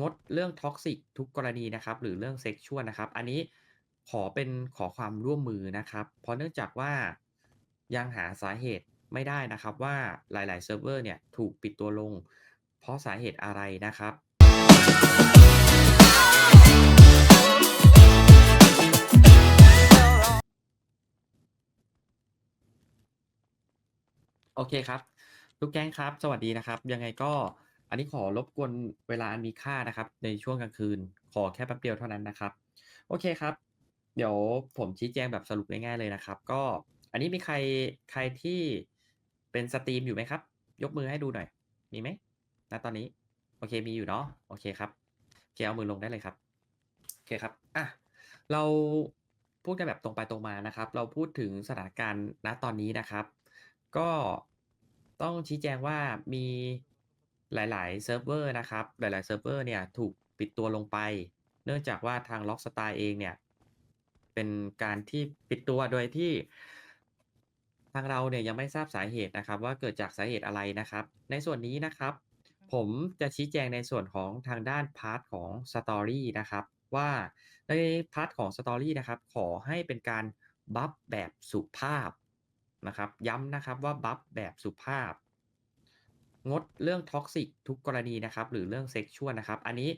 งดเรื่อง toxic ทุกกรณีนะครับ หรือเรื่อง sexual นะครับ อันนี้ขอเป็นขอความร่วมมือนะครับ เพราะเนื่องจากว่ายังหาสาเหตุไม่ได้นะครับว่าหลายๆเซิร์ฟเวอร์เนี่ยถูกปิดตัวลง เพราะสาเหตุอะไรนะครับ โอเคครับ ทุกแก๊งครับ สวัสดีนะครับ ยังไงก็ อันนี้ขอรบกวนเวลาอันมีค่านะครับ ในช่วงกลางคืน ขอแค่แป๊บเดียวเท่านั้นนะครับ โอเคครับ เดี๋ยวผมชี้แจงแบบสรุปง่ายๆเลยนะครับ ก็อันนี้มีใครใครที่เป็นสตรีมอยู่ไหมครับ ยกมือให้ดูหน่อย มีไหมณตอนนี้ โอเคมีอยู่เนาะโอเคครับโอเคเอามือลงได้เลยครับโอเคครับอะเราพูดกันแบบตรงไปตรงมานะครับ เราพูดถึงสถานการณ์ณตอนนี้นะครับ ก็ต้องชี้แจงว่ามี หลายๆเซิร์ฟเวอร์นะครับ หลายๆเซิร์ฟเวอร์เนี่ยถูกปิดตัวลงไป เนื่องจากว่าทาง Rockstar เองเนี่ย เป็นการที่ปิดตัวโดยที่ ทางเราเนี่ยยังไม่ทราบสาเหตุนะครับ ว่าเกิดจากสาเหตุอะไรนะครับ ในส่วนนี้นะครับ ผมจะชี้แจงในส่วนของทางด้านพาร์ตของ Story นะครับ ว่าในพาร์ตของ Story นะครับ ขอให้เป็นการบัฟแบบสุภาพนะครับ ย้ำนะครับว่าบัฟแบบสุภาพ งดเรื่อง toxic ทุกกรณีนะครับ หรือเรื่อง sexual นะครับ อันนี้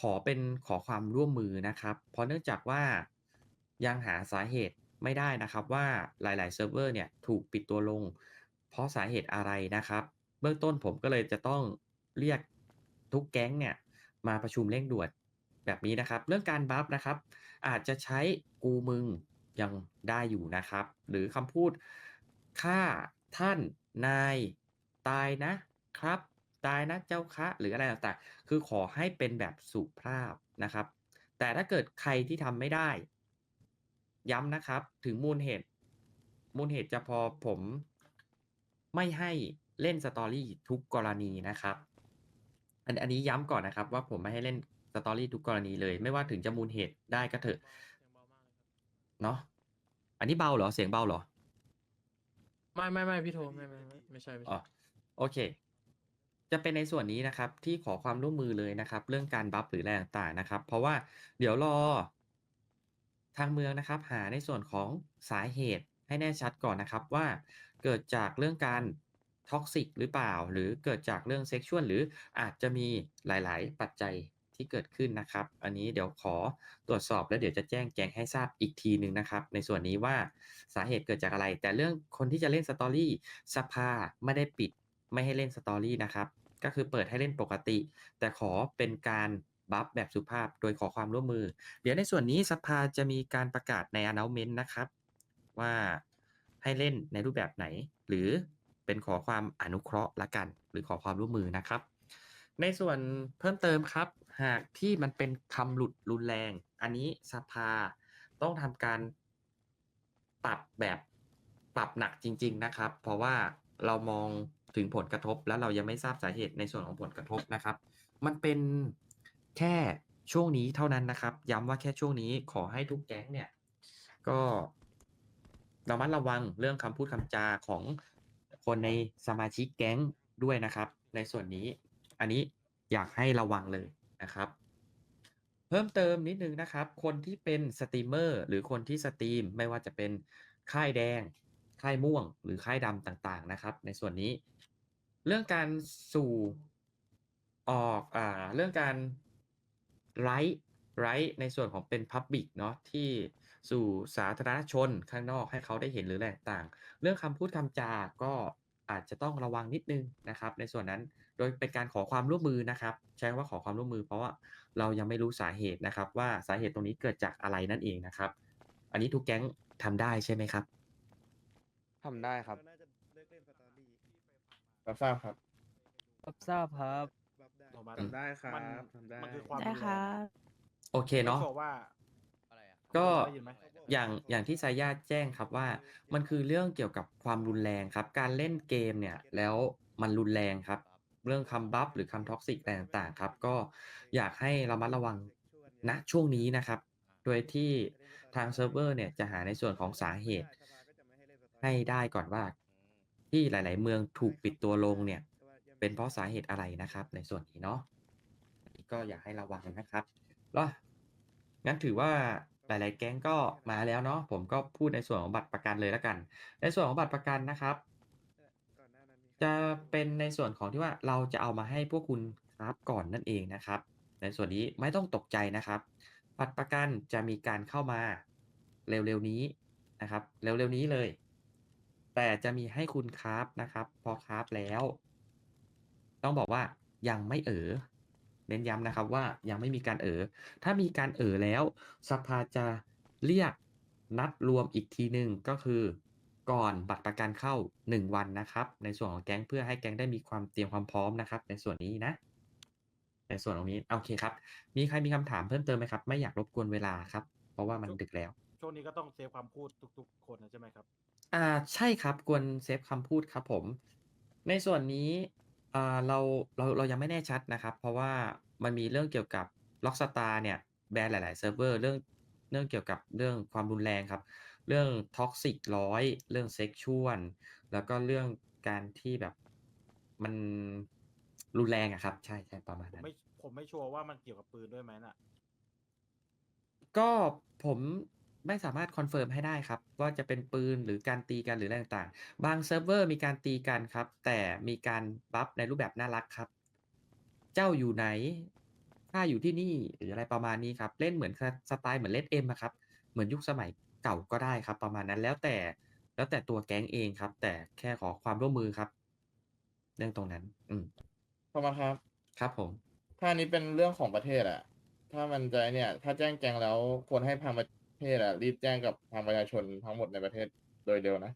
ขอเป็นขอความร่วมมือนะครับ เพราะเนื่องจากว่ายังหาสาเหตุไม่ได้นะครับว่าหลายๆเซิร์ฟเวอร์เนี่ยถูกปิดตัวลง เพราะสาเหตุอะไรนะครับ เบื้องต้นผมก็เลยจะต้องเรียกทุกแก๊งเนี่ยมาประชุมเร่งด่วนแบบนี้นะครับ เรื่องการบัฟนะครับ อาจจะใช้กูมึงยังได้อยู่นะครับ หรือคำพูดข้าท่านนายตายนะ ครับ ตายนะเจ้าคะหรืออะไรต่างๆ คือขอให้เป็นแบบสุภาพนะครับ แต่ถ้าเกิดใครที่ทำไม่ได้ ย้ำนะครับ ถึงมูลเหตุ มูลเหตุจะพอผมไม่ให้เล่น Story ทุกกรณีนะครับ อันอันนี้ย้ำก่อนนะครับ ว่าผมไม่ให้เล่น Story ทุกกรณีเลย ไม่ว่าถึงจะมูลเหตุได้ก็เถอะเนาะอันนี้เบาเหรอ?เสียงเบาเหรอ?ไม่ๆๆพี่โทไม่ๆๆไม่ใช่อ๋อโอเค จะเป็นในส่วนนี้นะครับที่ขอความร่วมมือเลยนะครับ เรื่องการบัฟหรืออะไรต่างๆนะครับ เพราะว่าเดี๋ยวรอทางเมืองนะครับ หาในส่วนของสาเหตุให้แน่ชัดก่อนนะครับว่าเกิดจากเรื่องการ toxic หรือเปล่า หรือเกิดจากเรื่อง sexual หรืออาจจะมีหลายๆ ปัจจัยที่เกิดขึ้นนะครับ อันนี้เดี๋ยวขอตรวจสอบแล้วเดี๋ยวจะแจ้งแก๊งให้ทราบอีกทีหนึ่งนะครับ ในส่วนนี้ว่าสาเหตุเกิดจากอะไร แต่เรื่องคนที่จะเล่น Story สภาไม่ได้ปิดไม่ให้เล่น Story นะครับ ก็คือเปิดให้เล่นปกติ แต่ขอเป็นการบัฟแบบสุภาพโดยขอความร่วมมือ เดี๋ยวในส่วนนี้สภาจะมีการประกาศใน announcement นะครับ ว่าให้เล่นในรูปแบบไหน หรือเป็นขอความอนุเคราะห์ล้วกัน หรือขอความร่วมมือนะครับ ในส่วนเพิ่มเติมครับ หากที่มันเป็นคำหลุดรุนแรง อันนี้สภาต้องทำการปรับแบบปรับหนักจริง ๆนะครับ เพราะว่าเรามอง ถึงผลกระทบ แล้วเรายังไม่ทราบสาเหตุในส่วนของผลกระทบนะครับ มันเป็นแค่ช่วงนี้เท่านั้นนะครับ ย้ำว่าแค่ช่วงนี้ขอให้ทุกแก๊งเนี่ยก็ระมัดระวังเรื่องคำพูดคำจาของคนในสมาชิกแก๊งด้วยนะครับ ในส่วนนี้อันนี้อยากให้ระวังเลยนะครับ เพิ่มเติมนิดนึงนะครับ คนที่เป็นสตรีมเมอร์หรือคนที่สตรีมไม่ว่าจะเป็นค่ายแดง ค่ายม่วง หรือค่ายดำต่างๆนะครับ ในส่วนนี้ เรื่องการสู่ออกอ่าเรื่องการไลฟ์ไลฟ์ในส่วนของเป็นพับลิกเนาะที่สู่สาธารณชนข้างนอกให้เขาได้เห็นหรืออะไรต่าง เรื่องคำพูดคำจาก็อาจจะต้องระวังนิดนึงนะครับ ในส่วนนั้นโดยเป็นการขอความร่วมมือนะครับ ใช้ว่าขอความร่วมมือ เพราะว่าเรายังไม่รู้สาเหตุนะครับ ว่าสาเหตุตรงนี้เกิดจากอะไรนั่นเองนะครับ อันนี้ทุกแก๊งทำได้ใช่ไหมครับ?ทำได้ครับ รับทราบครับ รับทราบครับ ทำได้ครับมันทำได้ มันคือความได้ค่ะ โอเคเนาะบอกว่า ก็ได้ยินไหม อย่างอย่างที่ Saya แจ้งครับว่า มันคือเรื่องเกี่ยวกับความรุนแรงครับ การเล่นเกมเนี่ยแล้วมันรุนแรงครับ เรื่องคำบัฟหรือคำ toxic อะไรต่างๆครับ ก็อยากให้ระมัดระวังณช่วงนี้นะครับ โดยที่ทางเซิร์ฟเวอร์เนี่ยจะหาในส่วนของสาเหตุ ให้ได้ก่อนว่า ที่หลาย ๆ เมืองถูกปิดตัวลงเนี่ย เป็นเพราะสาเหตุอะไรนะครับ ในส่วนนี้เนาะก็อยากให้ระวังนะครับแล้วงั้นถือว่าหลาย ๆ แก๊งก็มาแล้วเนาะผมก็พูดในส่วนของบัตรประกันเลยแล้วกัน ในส่วนของบัตรประกันนะครับ จะเป็นในส่วนของที่ว่าเราจะเอามาให้พวกคุณครับก่อนนั่นเองนะครับ ในส่วนนี้ไม่ต้องตกใจนะครับ บัตรประกันจะมีการเข้ามาเร็ว ๆ นี้นะครับ เร็ว ๆ นี้เลย แต่จะมีให้คุณคราฟนะครับ พอคราฟแล้ว ต้องบอกว่ายังไม่เออเน้นย้ำนะครับว่ายังไม่มีการเออถ้ามีการเออแล้วสภาจะเรียกนัดรวมอีกทีหนึ่งก็คือก่อนบัตรประกันเข้า 1 วันนะครับ ในส่วนของแก๊งเพื่อให้แก๊งได้มีความเตรียมความพร้อมนะครับ ในส่วนนี้นะ ในส่วนตรงนี้โอเคครับ มีใครมีคำถามเพิ่มเติมไหมครับ ไม่อยากรบกวนเวลาครับ เพราะว่ามันดึกแล้ว ช่วงนี้ก็ต้องเซฟความพูดทุก ๆ คนนะใช่ไหมครับ อ่าใช่ครับ ควรเซฟคำพูดครับผม ในส่วนนี้อ่าเราเราเรายังไม่แน่ชัดนะครับ เพราะว่ามันมีเรื่องเกี่ยวกับล็อกสตาร์เนี่ยแบนหลาย ๆ เซิร์ฟเวอร์เรื่องเรื่องเกี่ยวกับเรื่องความรุนแรงครับ เรื่องท็อกซิกร้อยเรื่องเซ็กชวลแล้วก็เรื่องการที่แบบมันรุนแรงอะครับ ใช่ใช่ประมาณผมนั้น ไม่ผมไม่ชัวร์ว่ามันเกี่ยวกับปืนด้วยไหมน่ะ ก็ผม ไม่สามารถคอนเฟิร์มให้ได้ครับ ว่าจะเป็นปืนหรือการตีกันหรืออะไรต่างๆ บางเซิร์ฟเวอร์มีการตีกันครับ แต่มีการบัฟในรูปแบบน่ารักครับ เจ้าอยู่ไหนข้าอยู่ที่นี่หรืออะไรประมาณนี้ครับ เล่นเหมือนสไตล์เหมือนเล่นเอ็มครับ เหมือนยุคสมัยเก่าก็ได้ครับ ประมาณนั้นแล้วแต่แล้วแต่ตัวแก๊งเองครับ แต่แค่ขอความร่วมมือครับ เรื่องตรงนั้น อืมประมาณครับ ครับผม ถ้าอันนี้เป็นเรื่องของประเทศอะถ้ามันจะเนี่ย ถ้าแจ้งแจงแล้วควรให้ทางประ เทศอะรีบแจ้งกับทางประชาชนทั้งหมดในประเทศโดยเร็วนะ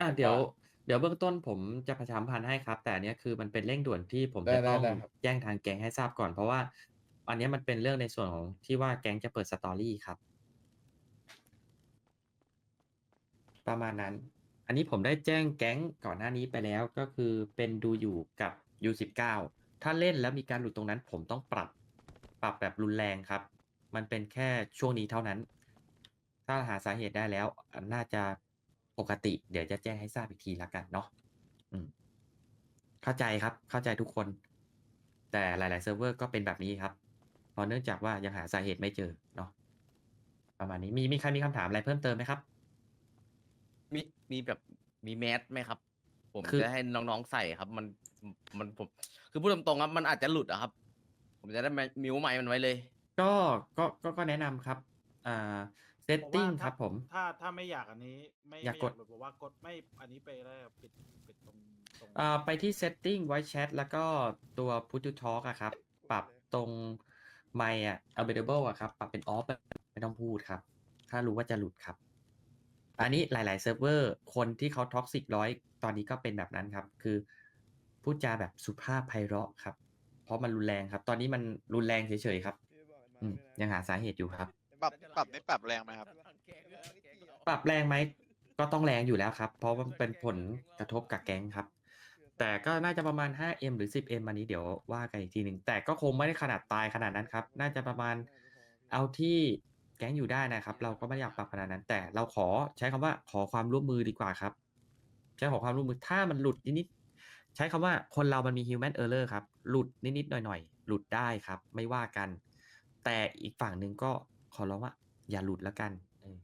อะเดี๋ยวว่าเดี๋ยวเบื้องต้นผมจะประชาสัมพันธ์ให้ครับ แต่อันเนี้ยคือมันเป็นเร่งด่วนที่ผมได้จะได้ต้องได้ครับ แจ้งทางแก๊งให้ทราบก่อน เพราะว่า อันเนี้ยมันเป็นเรื่องในส่วนของที่ว่าแก๊งจะเปิดสตอรี่ครับ ประมาณนั้น อันนี้ผมได้แจ้งแก๊งก่อนหน้านี้ไปแล้วก็คือเป็นดูอยู่กับ U19 ถ้าเล่นแล้วมีการหลุดตรงนั้น ผมต้องปรับ ปรับแบบรุนแรงครับ มันเป็นแค่ช่วงนี้เท่านั้น ถ้าหาสาเหตุได้แล้วอะน่าจะปกติ เดี๋ยวจะแจ้งให้ทราบอีกทีละกันเนาะอืมเข้าใจครับ เข้าใจทุกคน แต่หลาย ๆ เซิร์ฟเวอร์ก็เป็นแบบนี้ครับเพราะเนื่องจากว่ายังหาสาเหตุไม่เจอเนาะประมาณนี้มีมีใครมีคำถามอะไรเพิ่มเติมไหมครับ มีมีแบบมีแมสไหมครับ ผมคือจะให้น้องๆใส่ครับ มันมันผม คือพูดตรงๆครับมันอาจจะหลุดอะครับ ผมจะได้มิวไม้มันไว้เลย ก็ก็ก็ก็แนะนำครับ อ่า เซตผมติ้งว่าครับผม ถ้าถ้าไม่อยากอันนี้ ไม่อยากไม่กด แบบว่ากดไม่อันนี้ไปแล้วปิดปิดตรงตรงอ่าไปที่ setting voice chat แล้วก็ตัว put to talk อะครับ ปรับตรงไมค์อะ available อะครับ ปรับเป็น off ไม่ต้องพูดครับ ถ้ารู้ว่าจะหลุดครับ อันนี้หลาย ๆ เซิร์ฟเวอร์ คนที่เขาท็อกซิกร้อยตอนนี้ก็เป็นแบบนั้นครับ คือพูดจาแบบสุภาพไพเราะครับ เพราะมันรุนแรงครับ ตอนนี้มันรุนแรงเฉย ๆ ครับ อืมยังหาสาเหตุอยู่ครับ ปรับปรับนี่ปรับแรงไหมครับ ปรับแรงไหมก็ต้องแรงอยู่แล้วครับ เพราะมันเป็นผลกระทบกับแก๊งครับ แต่ก็น่าจะประมาณ 5M หรือ 10M อันนี้เดี๋ยวว่ากันอีกทีหนึ่งแต่ก็คงไม่ได้ขนาดตายขนาดนั้นครับ น่าจะประมาณเอาที่แก๊งอยู่ได้นะครับ เราก็ไม่อยากปรับขนาดนั้น แต่เราขอใช้คำว่าขอความร่วมมือดีกว่าครับ ใช้ขอความร่วมมือถ้ามันหลุดนิดๆใช้คำว่าคนเรามันมี human error ครับ หลุดนิดๆหน่อยๆหลุดได้ครับ ไม่ว่ากัน แต่อีกฝั่งหนึ่งก็ ขอร้องว่าอย่าหลุดแล้วกันเออ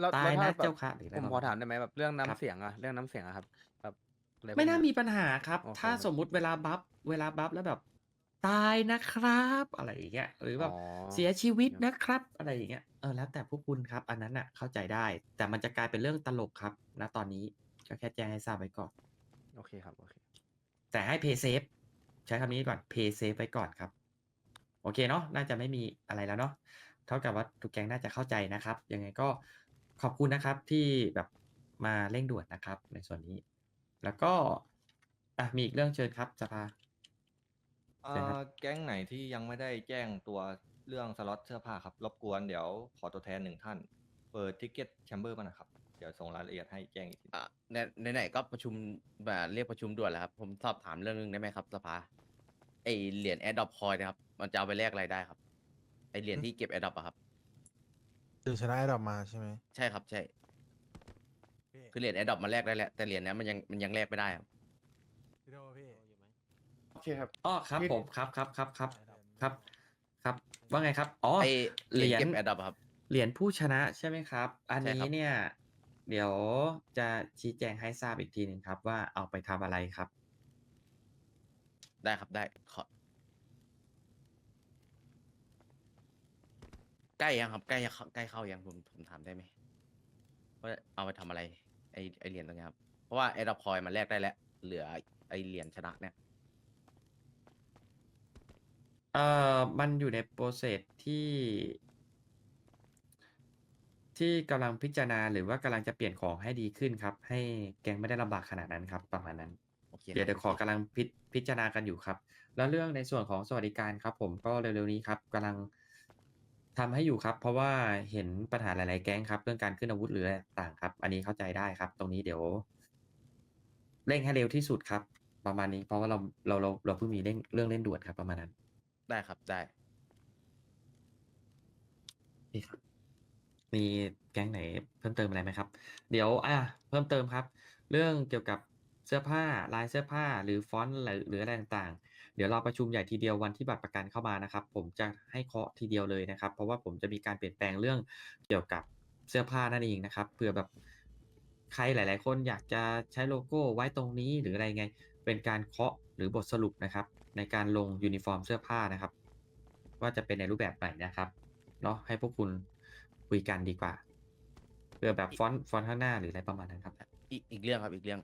แล้วตายแล้วนะถ้แบบเจ้าค่ะหรืออะไรผมประมาณขอถามได้ไหมแบบเรื่องน้ำครับเสียงอะเรื่องน้ำเสียงอะครับแบบอะไรพวกไม่น่าเยมีปัญหาครับโอเคถ้าครับสมมุติเวลาบัฟเวลาบัฟแล้วแบบ ตายนะครับอะไรอย่างเงี้ยหรือแบบอ๋อเสียชีวิตนะครับ อะไรอย่างเงี้ยเออแล้วแต่พวกคุณครับ อันนั้นน่ะเข้าใจได้ แต่มันจะกลายเป็นเรื่องตลกครับณตอนนี้ก็แค่แจ้งให้ทราบไว้ก่อนโอเคครับโอเคแต่ให้ pay safe ใช้คำนี้ก่อน pay safe ไว้ก่อนครับ โอเคเนาะน่าจะไม่มีอะไรแล้วเนาะ เท่ากับว่าทุกแก๊งน่าจะเข้าใจนะครับ ยังไงก็ขอบคุณนะครับที่แบบมาเร่งด่วนนะครับ ในส่วนนี้ แล้วก็อะมีอีกเรื่องเชิญครับสภาเอ่เชิญครับอแก๊งไหนที่ยังไม่ได้แจ้งตัวเรื่องสล็อตเสื้อผ้าครับ รบกวนเดี๋ยวขอตัวแทนหนึ่งท่าน เปิดทิกเก็ตแชมเบอร์มานะครับ เดี๋ยวส่งรายละเอียดให้แจ้งอีกทีอะในไหนๆก็ประชุมแบบเรียกประชุมด่วนแล้วครับ ผมสอบถามเรื่องนึงได้ไหมครับสภาไอเหรียญแอดดอปคอยนะครับ มันจะเอาไปแลกอะไรได้ครับไอ เหรียญที่เก็บแอดดอปอะครับ คือชนะไอ้ดอกมาใช่ไหมใช่ครับใช่คือเหรียญแอดดอปมาแลกได้แหละแต่เหรียญนี้มันยังมันยังแลกไม่ได้ครับพี่โทพี่โอเคครับ อ๋อครับพี่ผมครับครับครับครับครับ ครับว่าไงครับอ๋อ ไอเหรียญเก็บแอดดับครับ เหรียญผู้ชนะใช่ไหมครับ อันใช่นี้ครับ เนี่ย เดี๋ยวจะชี้แจงให้ทราบอีกทีหนึ่งครับ ว่าเอาไปทำอะไรครับ ได้ครับได้ขอ ใกล้ยังครับใกล้จะเข้าใกล้เข้ายังผมผมถามได้ไหมว่าเอาไปทำอะไร ไอไอเหรียญตรงเนี้ยครับเพราะว่าไอดับคอยมันแลกได้แล้ว เหลือไอเหรียญชนะเนี่ย เอ่อมันอยู่ในโปรเซสที่ ที่กำลังพิจารณาหรือว่ากำลังจะเปลี่ยนของให้ดีขึ้นครับ ให้แกงไม่ได้ลำบากขนาดนั้นครับ ประมาณนั้น โอเคเดี๋ยวคเดี๋รัยบวขอกำลังพิพิจารณากันอยู่ครับ แล้วเรื่องในส่วนของสวัสดิการครับ ผมก็เร็วๆนี้ครับกำลัง ทำให้อยู่ครับ เพราะว่าเห็นปัญหาหลาย ๆ แก๊งครับ เรื่องการขึ้นอาวุธหรืออะไรต่างๆครับ อันนี้เข้าใจได้ครับ ตรงนี้เดี๋ยว เร่งให้เร็วที่สุดครับ ประมาณนี้ เพราะว่าเราเราเราเราเพิ่งมีเร่งเรื่องเร่งด่วนครับ ประมาณนั้นได้ครับได้นี่ครับมีแก๊งไหนเพิ่มเติมอะไรไหมครับ เดี๋ยวอะเพิ่มเติมครับ เรื่องเกี่ยวกับเสื้อผ้าลายเสื้อผ้าหรือฟอนต์หรือหรืออะไรต่างๆ เดี๋ยวเราประชุมใหญ่ทีเดียววันที่บัตรประกันเข้ามานะครับ ผมจะให้เคาะทีเดียวเลยนะครับ เพราะว่าผมจะมีการเปลี่ยนแปลงเรื่องเกี่ยวกับเสื้อผ้านั่นเองนะครับเผื่อแบบใครหลาย ๆ คนอยากจะใช้โลโก้ไว้ตรงนี้หรืออะไรไง เป็นการเคาะหรือบทสรุปนะครับ ในการลงยูนิฟอร์มเสื้อผ้านะครับ ว่าจะเป็นในรูปแบบไหนนะครับเนาะให้พวกคุณคุยกันดีกว่าเพื่อแบบฟอนต์ฟอนต์ข้างหน้าหรืออะไรประมาณนั้นครับ อีกอีกเรื่องครับอีกเรื่อง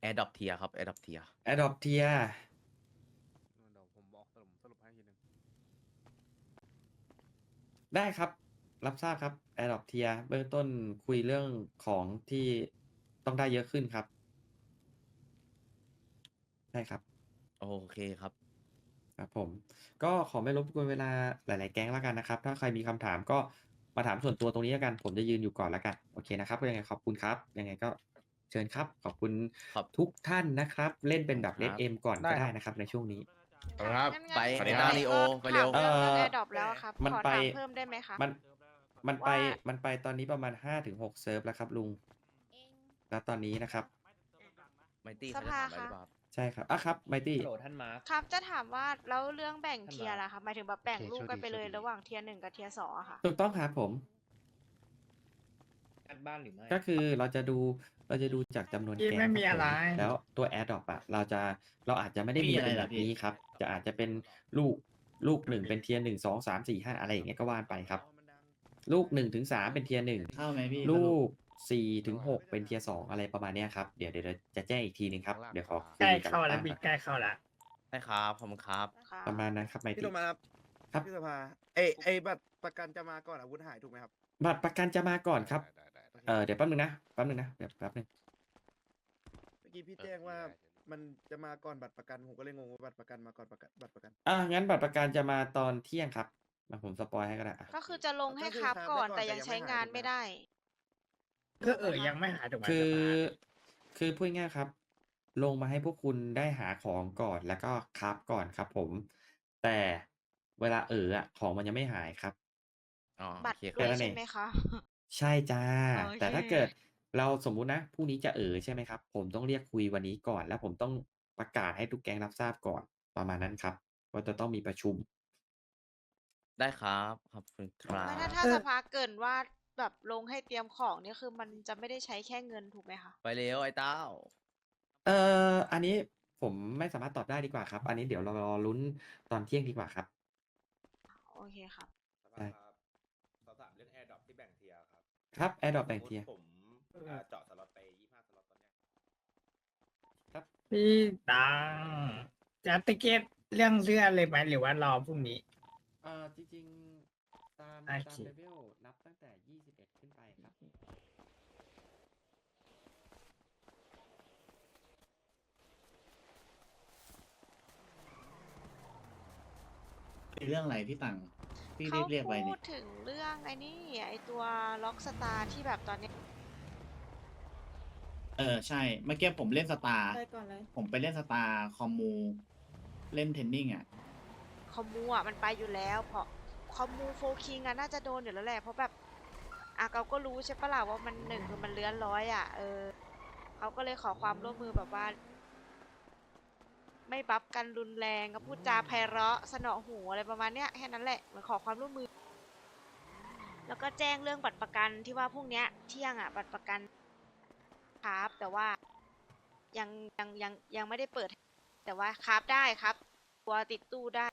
แอดดับเทียครับแอดดับเทีย Adopt Tier เดี๋ยวผมบอกสรุปสรุปให้ทีหนึง ได้ครับ รับทราบครับ Adopt Tier เบื้องต้นคุยเรื่องของที่ต้องได้เยอะขึ้นครับใช่ครับ โอเคครับ ครับผม ก็ขอไม่รบกวนเวลาหลาย ๆ แก๊งแล้วกันนะครับ ถ้าใครมีคำถามก็มาถามส่วนตัวตรงนี้แล้วกัน ผมจะยืนอยู่ก่อนแล้วกัน โอเคนะครับก็ยังไงขอบคุณครับ ยังไงก็เชิญครับ ขอบคุณครับทุกท่านนะครับ เล่นเป็นแบบครัเลบดเอ็มก่อนได้ก็ครับได้นะครับในช่วงนี้ ครับไปสวัสไอดีคตารับลีโอไปเร็วเอ่อแอร์ดรอปแล้วครับมันขอไป ถามเพิ่มได้ไหมคะมันมันไปว่า มันไปตอนนี้ประมาณห้าถึงหกเซิร์ฟแล้วครับลุงแล้วตอนนี้นะครับ ไมตี้สเขาจะภาถามอะไรหค่ะรือเปล่าครับ ใช่ครับอะครับไมตี้โหลท่านมาร์ค ครับจะถามว่าแล้วเรื่องแบ่งเทียร์ล่ะคะหมายถึงแบบแบ่งโอเคลูกโชคกันดีไปเลยโชคดีระหว่างเทียร์หนึ่งกับเทียร์สองอะค่ะ ถูกต้องครับผม กันบ้านหรือไม่ ก็คือเราจะดู เราจะดูจากจำนวนแกนไม่มีคบอะไรผมแล้วตัว Air d r o p อะเราจะเราอาจจะไม่ได้มีเป็นแบบนี้ครับ จะอาจจะเป็นลูกลูกหนึ่งเป็นเทียร์หนึ่งสองสามสี่ห้าอะไรอย่างเงี้ยก็ว่านไปครับ ลูกหนึ่งถึงสามเป็นเทียร์หนึ่ง เข้าไหมพี่ลูกสี่ถึงหกเป็นเทียร์สองอะไรประมาณเนี้ยครับ เดี๋ยวเดี๋ยวจะแจ้งอีกทีหนึงครับ เดี๋ยวขอคุยใกล้กับเข้าแล้วตั้งบิ๊กก่อนใกล้เข้าแล้วได้ครับขอบคุณครับนะคะประมาณนั้นครับไมพี่ตี้โทมัสครับครับ พี่สภาไอไอบัตรประกันจะมาก่อนอาวุธหายถูกไหมครับ บัตรประกันจะมาก่อนครับ เออเดี๋ยวแป๊บนึงนะแป๊บนึงนะเดี๋ยวแป๊บนึงเมื่อกี้พี่แจ้งว่ามันจะมาก่อนบัตรประกันผมก็เลยงงว่าบัตรประกันมาก่อนประกันบัตรประกัน อะงั้นบัตรประกันจะมาตอนเที่ยงครับมาผมสปอยให้ก็ได้อะก็คือจะลงให้ก็คือครับครับก่อนได้ก่อนแต่แต่ยังยังใช้ไม่หายงานถูกไหมไม่ได้ ก็เออยังไม่หาถูกไหมคือสภาคือพูดง่ายๆครับ ลงมาให้พวกคุณได้หาของก่อนแล้วก็คราฟก่อนครับ ผม แต่เวลาเอออะของมันยังไม่หายครับ อ๋อบัโอตรเคคด้รัวยบนั่นเองใช่ไหมคะ ใช่จ้าโอเคแต่ถ้าเกิดเราสมมุตินะ พรุ่งนี้จะเออใช่ไหมครับ ผมต้องเรียกคุยวันนี้ก่อน แล้วผมต้องประกาศให้ทุกแก๊งรับทราบก่อน ประมาณนั้นครับว่า จะต้องมีประชุม ได้ครับ ขอบคุณครัไม่บถ้าถ้าสภาเกรินว่าแบบลงให้เตรียมของเนี่ยคือมันจะไม่ได้ใช้แค่เงินถูกไหมคะ ไปเร็วไอ้เต้า เอ่อ อันนี้ผมไม่สามารถตอบได้ดีกว่าครับ อันนี้เดี๋ยวเรารอลุ้นตอนเที่ยงดีกว่าครับ โอเคครับ ได้ ครับครับแอร์ดรอปแบ่งเทียร์ ผมอ่าเจาะสล็อตไปยี่ห้าสล็อตตอนเนี้ยครับพี่ตังจะติเกตเรื่องเสื้อเลยไหมหรือว่ารอพรุ่งนี้เอ่อจริงๆตามโอตามเค เลเวลนับตั้งแต่21ขึ้นไปครับเรื่องอะไรพี่ตัง พี่เขารีบเรียกไว้พูนี่ดถึงเรื่องไอ้นี่ไอ้ตัวล็อกสตาร์ที่แบบตอนนี้เออใช่เมื่อกี้ผมเล่นสตาร์ไปก่อนเลย ผมไปเล่นสตาร์คอมมูเล่นเทนนิ่งอะคอมมูอะมันไปอยู่แล้ว เพราะคอมมูโฟคิงอะน่าจะโดนอยู่แล้วแหละเพราะแบบอะเราก็รู้ใช่ปะล่ะว่ามันหนึ่งคือมันเลื้อนร้อยอะเออเขาก็เลยขอความร่วมมือแบบว่า ไม่บัฟกันรุนแรงก็พูดจาไพเราะสนอหูอะไรประมาณเนี้ยแค่นั้นแหละเหมือนขอความร่วมมือ แล้วก็แจ้งเรื่องบัตรประกันที่ว่าพรุ่งเนี้ยเที่ยงอะบัตรประกันครับแต่ว่ายังยังยังยังไม่ได้เปิด แต่ว่าครับได้ครับตัวติดตู้ได้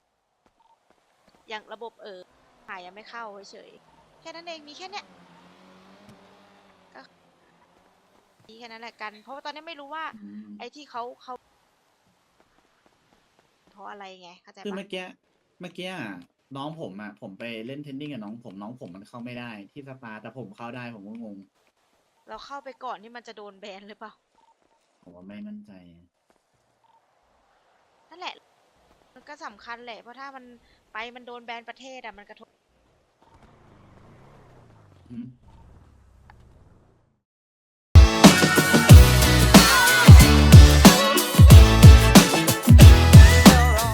อย่างระบบเออหายังไม่เข้าเฉยๆแค่นั้นเองมีแค่เนี้ยก็มีแค่นั้นแหละกัน เพราะว่าตอนนี้ไม่รู้ว่า ไอ้ที่เขาเขาเพ ราะอะไรไงเข้าใจคือปะเมื่อกี้เมื่อกี้อะน้องผมอะ ผมไปเล่นเทนนิงกับน้องผมน้องผมมันเข้าไม่ได้ที่สปาแต่ผมเข้าได้ผมก็งง เราเข้าไปก่อนที่มันจะโดนแบนหรือเปล่าผมว่าไม่มั่นใจ นั่นแหละ มันก็สำคัญแหละเพราะถ้ามันไปมันโดนแบนประเทศอะมันกระทบ อืม